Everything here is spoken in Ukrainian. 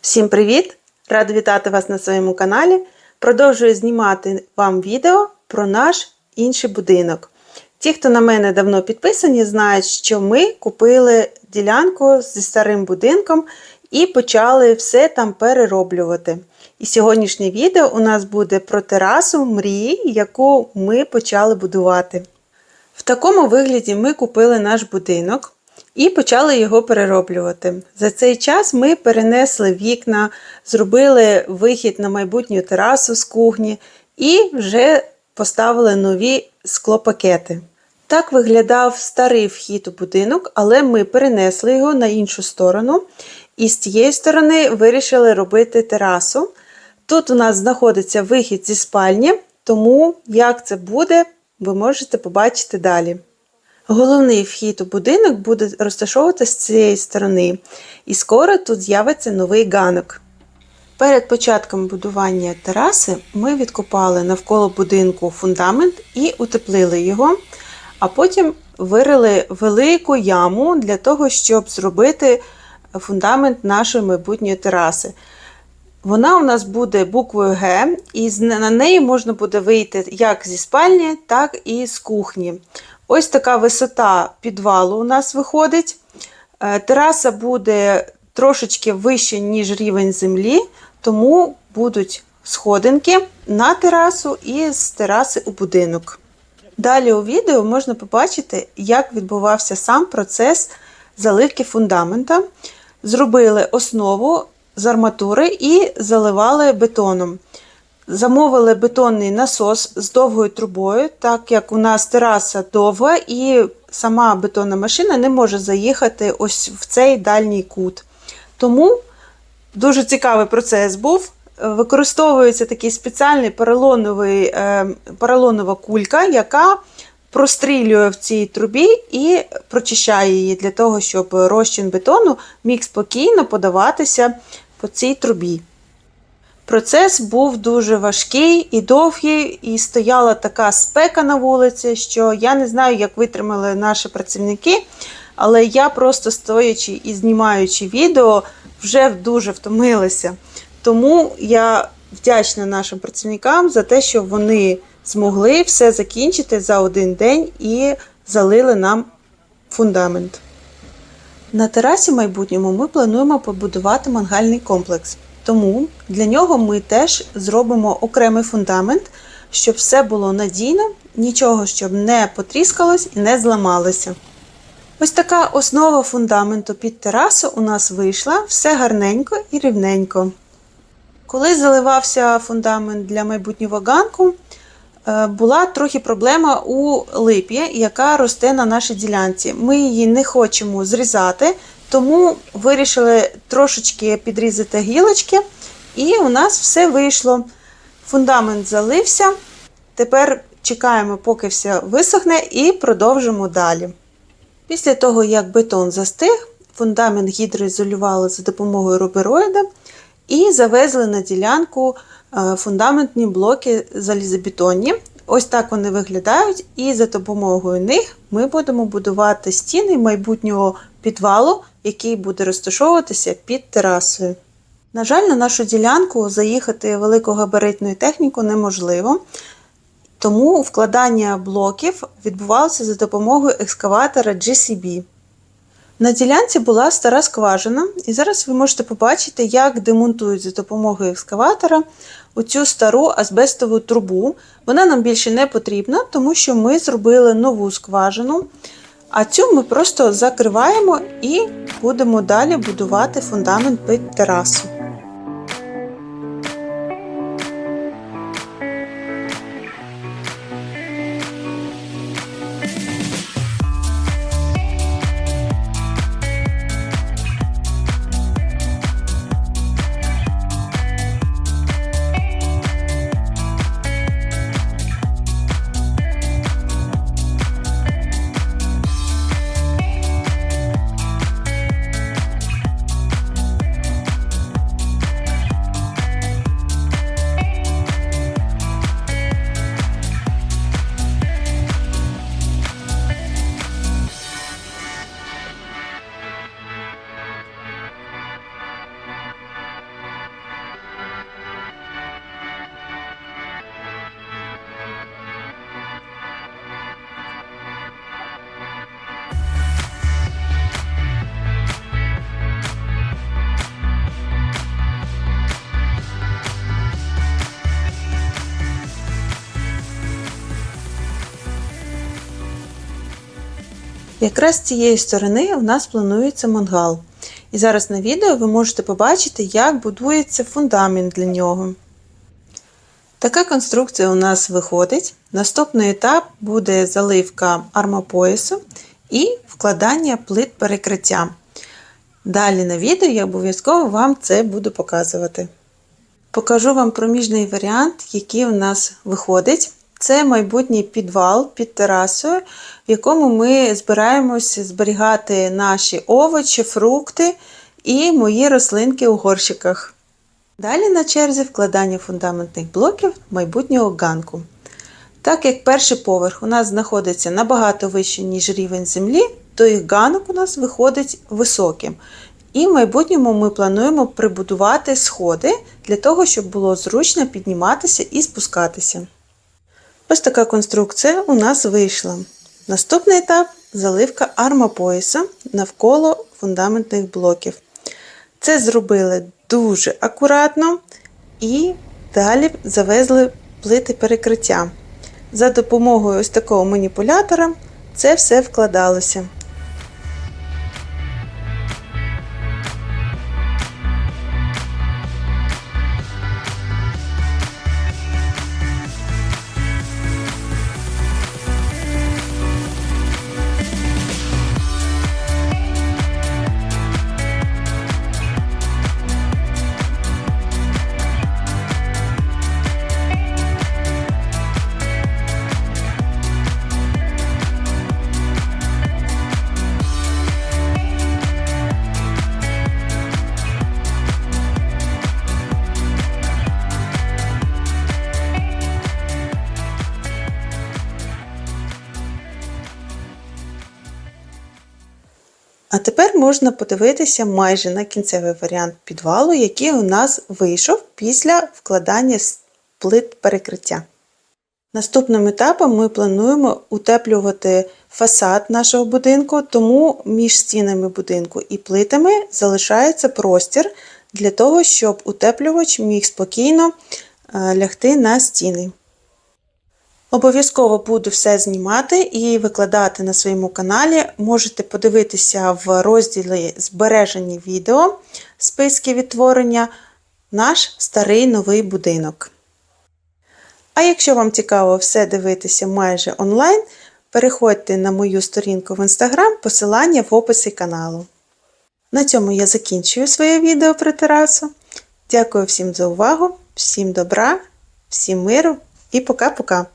Всім привіт! Рада вітати вас на своєму каналі. Продовжую знімати вам відео про наш інший будинок. Ті, хто на мене давно підписані, знають, що ми купили ділянку зі старим будинком і почали все там перероблювати. І сьогоднішнє відео у нас буде про терасу мрії, яку ми почали будувати. В такому вигляді ми купили наш будинок і почали його перероблювати. За цей час ми перенесли вікна, зробили вихід на майбутню терасу з кухні і вже поставили нові склопакети. Так виглядав старий вхід у будинок, але ми перенесли його на іншу сторону. І з тієї сторони вирішили робити терасу. Тут у нас знаходиться вихід зі спальні, тому як це буде, ви можете побачити далі. Головний вхід у будинок буде розташовуватися з цієї сторони, і скоро тут з'явиться новий ганок. Перед початком будування тераси ми відкопали навколо будинку фундамент і утеплили його, а потім вирили велику яму для того, щоб зробити фундамент нашої майбутньої тераси. Вона у нас буде буквою Г, і на неї можна буде вийти як зі спальні, так і з кухні. Ось така висота підвалу у нас виходить. Е, тераса буде трошечки вище, ніж рівень землі, тому будуть сходинки на терасу і з тераси у будинок. Далі у відео можна побачити, як відбувався сам процес заливки фундамента. Зробили основу з арматури і заливали бетоном. Замовили бетонний насос з довгою трубою, так як у нас тераса довга, і сама бетонна машина не може заїхати ось в цей дальній кут. Тому дуже цікавий процес був. Використовується такий спеціальний поролоновий, е, поролонова кулька, яка прострілює в цій трубі і прочищає її для того, щоб розчин бетону міг спокійно подаватися по цій трубі. Процес був дуже важкий і довгий, і стояла така спека на вулиці, що я не знаю, як витримали наші працівники, але я просто стоячи і знімаючи відео, вже дуже втомилася. Тому я вдячна нашим працівникам за те, що вони змогли все закінчити за один день і залили нам фундамент. На терасі майбутньому ми плануємо побудувати мангальний комплекс. Тому для нього ми теж зробимо окремий фундамент, щоб все було надійно, нічого щоб не потріскалось і не зламалося. Ось така основа фундаменту під терасу у нас вийшла, все гарненько і рівненько. Коли заливався фундамент для майбутнього ганку, е, була трохи проблема у липі, яка росте на нашій ділянці. Ми її не хочемо зрізати, тому вирішили трошечки підрізати гілочки, і у нас все вийшло. Фундамент залився. Тепер чекаємо, поки все висохне, і продовжимо далі. Після того, як бетон застиг, фундамент гідроізолювали за допомогою рубероїда і завезли на ділянку е, фундаментні блоки залізобетонні. Ось так вони виглядають, і за допомогою них ми будемо будувати стіни майбутнього підвалу, який буде розташовуватися під терасою. На жаль, на нашу ділянку заїхати великогабаритною технікою неможливо, тому вкладання блоків відбувалося за допомогою екскаватора GCB. На ділянці була стара скважина, і зараз ви можете побачити, як демонтують за допомогою екскаватора оцю стару азбестову трубу. Вона нам більше не потрібна, тому що ми зробили нову скважину. А цю ми просто закриваємо і будемо далі будувати фундамент під терасу. Якраз з цієї сторони у нас планується мангал. І зараз на відео ви можете побачити, як будується фундамент для нього. Така конструкція у нас виходить. Наступний етап буде заливка армопоясу і вкладання плит перекриття. Далі на відео я обов'язково вам це буду показувати. Покажу вам проміжний варіант, який у нас виходить. Це майбутній підвал під терасою, в якому ми збираємося зберігати наші овочі, фрукти і мої рослинки у горщиках. Далі на черзі вкладання фундаментних блоків майбутнього ганку. Так як перший поверх у нас знаходиться набагато вище, ніж рівень землі, то і ганок у нас виходить високим. І в майбутньому ми плануємо прибудувати сходи для того, щоб було зручно підніматися і спускатися. Ось така конструкція у нас вийшла. Наступний етап заливка армопояса навколо фундаментних блоків. Це зробили дуже акуратно і далі завезли плити перекриття. За допомогою ось такого маніпулятора це все вкладалося. А тепер можна подивитися майже на кінцевий варіант підвалу, який у нас вийшов після вкладання плит перекриття. Наступним етапом ми плануємо утеплювати фасад нашого будинку, тому між стінами будинку і плитами залишається простір для того, щоб утеплювач міг спокійно е, лягти на стіни. Обов'язково буду все знімати і викладати на своєму каналі. Можете подивитися в розділі Збережені відео списки відтворення наш старий новий будинок. А якщо вам цікаво все дивитися майже онлайн, переходьте на мою сторінку в Instagram, посилання в описі каналу. На цьому я закінчую своє відео про терасу. Дякую всім за увагу, всім добра, всім миру і пока-пока!